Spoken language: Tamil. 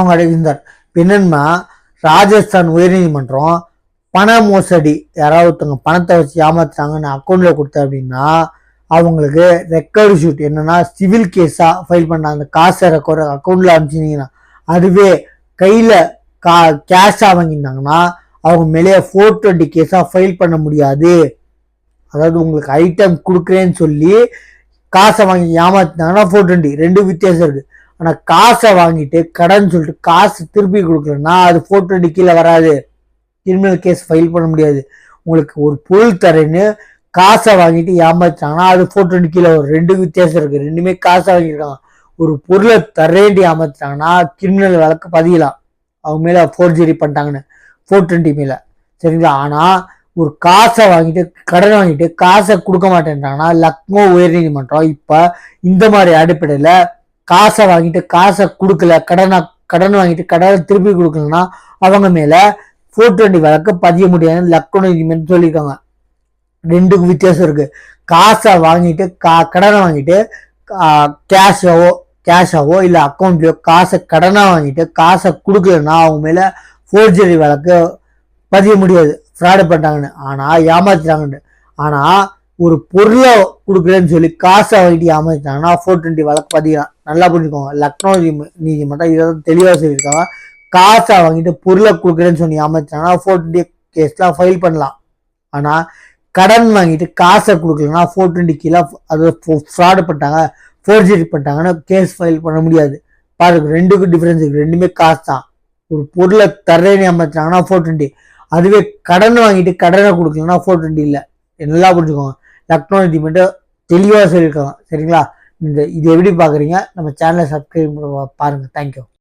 அவங்க அடைந்தார் என்னன்னா ராஜஸ்தான் உயர்நீதிமன்றம் பண மோசடி யாராவது ஒருத்தவங்க பணத்தை வச்சு ஏமாத்துறாங்கன்னு அக்கௌண்ட்ல கொடுத்த அப்படின்னா அவங்களுக்கு ரெக்கார்டு ஷூட் என்னன்னா சிவில் கேஸா ஃபைல் பண்ண அந்த காசை ரெக்கார்டு அக்கௌண்ட்ல அனுப்பிச்சிருந்தீங்கன்னா அதுவே கையில கா கேஷா வாங்கியிருந்தாங்கன்னா அவங்க மேலே ஃபோர் டுவெண்ட்டி கேஸா ஃபைல் பண்ண முடியாது. அதாவது உங்களுக்கு ஐட்டம் கொடுக்குறேன்னு சொல்லி காசை வாங்கி ஏமாத்தினாங்கன்னா ஃபோர் டுவெண்ட்டி ரெண்டு வித்தியாசம் இருக்கு. ஆனால் காசை வாங்கிட்டு கடன் சொல்லிட்டு காசு திருப்பி கொடுக்கலன்னா அது ஃபோர் டுவெண்ட்டி கீழே வராது. கிரிமினல் கேஸ் ஃபைல் பண்ண முடியாது. உங்களுக்கு ஒரு பொருள் தரேன்னு காசை வாங்கிட்டு ஏமாத்தாங்கன்னா அது ஃபோர் கீழே வரும். ரெண்டு வித்தியாசம் இருக்கு. ரெண்டுமே காசை வாங்கியிருக்காங்க. ஒரு பொருளை தரேண்டி ஏமாத்துறாங்கன்னா கிரிமினல் வழக்கு பதியலாம். அவங்க மேலே ஃபோர்ஜரி பண்ணிட்டாங்கன்னு. ஃபோர் டுவெண்ட்டி மேலே. சரிங்களா? ஆனால் ஒரு காசை வாங்கிட்டு கடன் வாங்கிட்டு காசை கொடுக்க மாட்டேன்றாங்கன்னா லக்னோ உயர்நீதிமன்றம் இப்போ இந்த மாதிரி அடிப்படையில் காசை வாங்கிட்டு காசை கொடுக்கல கடனை கடன் வாங்கிட்டு கடனை திருப்பி கொடுக்கலன்னா அவங்க மேல ஃபோர் டுவெண்ட்டி வழக்கு பதிய முடியாதுன்னு லக்னோ இனிமேல் சொல்லியிருக்காங்க. ரெண்டுக்கும் வித்தியாசம் இருக்கு. காசை வாங்கிட்டு கா கடனை வாங்கிட்டு கேஷாவோ கேஷாவோ இல்லை அக்கௌண்ட்லையோ காசை கடனாக வாங்கிட்டு காசை கொடுக்கலன்னா அவங்க மேல ஃபோர்ஜரி வழக்கு பதிய முடியாது. ஃப்ராடு பண்ணிட்டாங்கன்னு. ஆனால் ஏமாத்துறாங்கன்னு ஆனால் ஒரு பொருளை கொடுக்குறேன்னு சொல்லி காசை வாங்கிட்டு ஏமாத்திட்டாங்கன்னா ஃபோர் டுவெண்ட்டி வழக்கு பதியலாம் நல்லா புரிஞ்சுக்கோங்க. லக்னோ நீதி- நீதிமன்றம் இதை தான் தெளிவாக சொல்லியிருக்காங்க. காசை வாங்கிட்டு பொருளை கொடுக்குறேன்னு சொல்லி ஏமாத்திட்டாங்கன்னா ஃபோர் டுவெண்ட்டி கேஸ்லாம் ஃபைல் பண்ணலாம். ஆனால் கடன் வாங்கிட்டு காசை கொடுக்கலன்னா ஃபோர் டுவெண்ட்டி கீழே அது ஃப்ராடு பண்ணிட்டாங்க ஃபோர்ஜரி பண்ணிட்டாங்கன்னா கேஸ் ஃபைல் பண்ண முடியாது. பாருங்க ரெண்டுக்கும் டிஃப்ரென்ஸ் இருக்குது ரெண்டுமே காசு தான். ஒரு பொருளை தர்றேன்னு அமைச்சாங்கன்னா ஃபோர் டுவெண்ட்டி அதுவே கடன் வாங்கிட்டு கடனை கொடுக்கலன்னா ஃபோர் டுவெண்ட்டி இல்லை. நல்லா புரிஞ்சுக்கோங்க. லக்னோ மட்டும் தெளிவாக சொல்லியிருக்காங்க சரிங்களா? இந்த இது எப்படி பார்க்குறீங்க? நம்ம சேனலை சப்ஸ்கிரைப் பாருங்கள் தேங்க்யூ